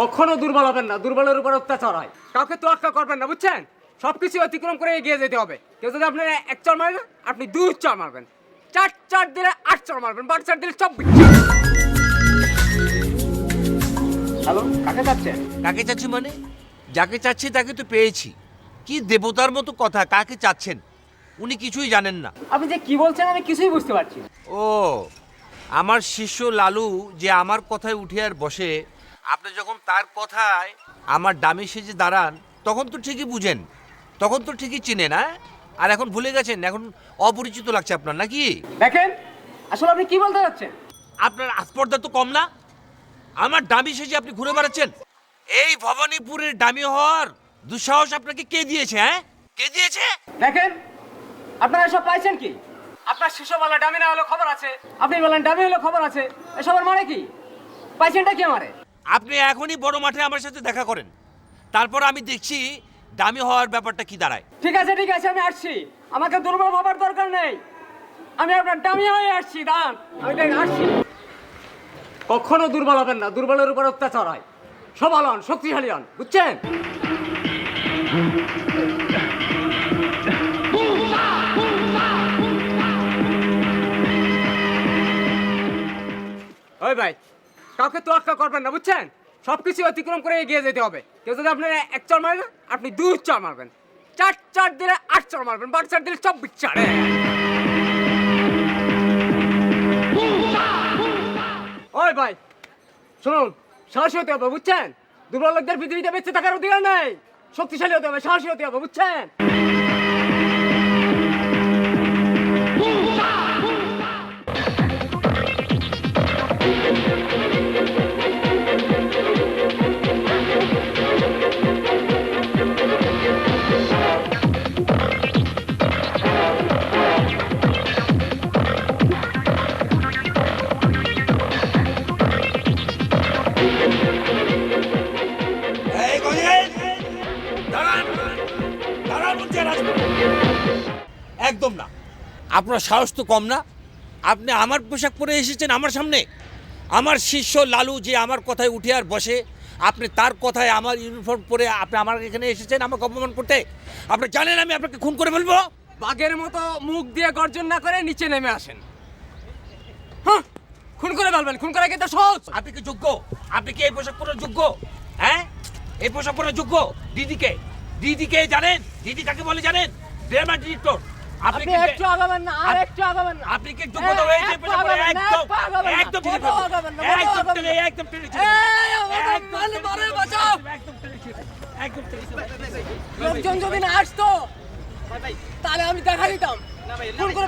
কখনো দুর্বল হবেন না দুর্বলের উপর অত্যাচার হয়। কাউকে তো তোয়াক্কা করবেন না বুঝছেন? সবকিছু অতিক্রম করে এগিয়ে যেতে হবে। কেউ যদি আপনার এক চর মারে না আপনি দুই চর মারবেন। চার চার দিলে আট চর মারবেন বারো চার দিলে চব্বিশ হ্যালো কাকে যাচ্ছেন কাকে চাচ্ছি মানে? যাকে চাচ্ছি তাকে তো পেয়েছি। কি দেবতার মতো কথা কাকে চাচ্ছেন? উনি কিছুই জানেন না। আপনি যে কি বলছেন আমি কিছুই বুঝতে পারছি ও আমার শিষ্য লালু যে আমার কথায় উঠে আর বসে আপনি যখন তার কথায় আমার ডামি সেজে দাঁড়ান তখন তো ঠিকই বুঝেন তখন তো ঠিকই চিনেন হ্যাঁ? আর এখন ভুলে গেছেন এখন অপরিচিত লাগছে আপনার নাকি? দেখেন আসলে আপনি কি বলতে যাচ্ছেন? আপনার আস্পর্ধা তো কম না? আমার ডামি সেজে আপনি ঘুরে বেড়াচ্ছেন? এই ভবানীপুরের ডামি হওয়ার দুঃসাহস আপনাকে কে দিয়েছে হ্যাঁ? কে দিয়েছে? দেখেন আপনারা এসব পাইছেন কি? আপনার শিশুবেলা ডামি না হলো খবর আছে আপনি বলেন ডামি হলো খবর আছে এসবের মানে কি? পাইছেনটা কি আমারে? আপনি এখনই বড় মাঠে আমার সাথে দেখা করেন। তারপর আমি দেখছি দামি হওয়ার ব্যাপারটা কি দাঁড়ায়। ঠিক আছে ঠিক আছে আমি আসছি। আমাকে দুর্বল ভাবার দরকার নেই। আমি আপনার ডামি হয়ে আসছি দাঁড়ান। আমি আসছি। কখনো দুর্বল হবেন না দুর্বলের উপর অত্যাচার হয়। সবল হন শক্তিশালী হন বুঝছেন? ওই ভাই কাউকে তোয়াক্কা করবেন না, বুঝছেন? সব সবকিছু অতিক্রম করে এগিয়ে যেতে হবে। কেউ যদি আপনার এক চর মারে না আপনি দুই চর মারবেন। চার চার দিলে আট চর মারবেন, বারো চার দিলে চব্বিশ চার। ওই ভাই, শুনুন, সাহসী হতে হবে, বুঝছেন? দুর্বল লোকদের পৃথিবীতে বেঁচে থাকার অধিকার নেই। শক্তিশালী হতে হবে, সাহসী হতে হবে, বুঝছেন? একদম না। আপনার সাহস তো কম না। আপনি আমার পোশাক পরে এসেছেন আমার সামনে। আমার শিষ্য লালু যে আমার কথায় উঠে আর বসে আপনি তার কথায় আমার ইউনিফর্ম পরে আপনি আমার এখানে এসেছেন আমাকে অপমান করতে। আপনি জানেন আমি আপনাকে খুন করে ফেলব? বাঘের মতো মুখ দিয়ে গর্জন না করে নিচে নেমে আসেন। হ্যাঁ খুন করে ফেলবেন খুন করা কি তো সহজ? আপনি কি যোগ্য? আপনি কি এই পোশাক পরার যোগ্য? হ্যাঁ? এই পোশাক পরার যোগ্য? দিদিকে? দিদিকে জানেন? দিদি কাকে বলে জানেন? ড্রামা ডিরেক্টর আপনি কি একটু আগাবেন না আর একটু আগাবেন না। আপনি কি যোগ্যতা একদম টেনে টেনে এই, মারে বাঁচাও। টেনে টেনে লোকজন যদি না আসতো তাহলে আমি দেখা দিতাম। খুন করে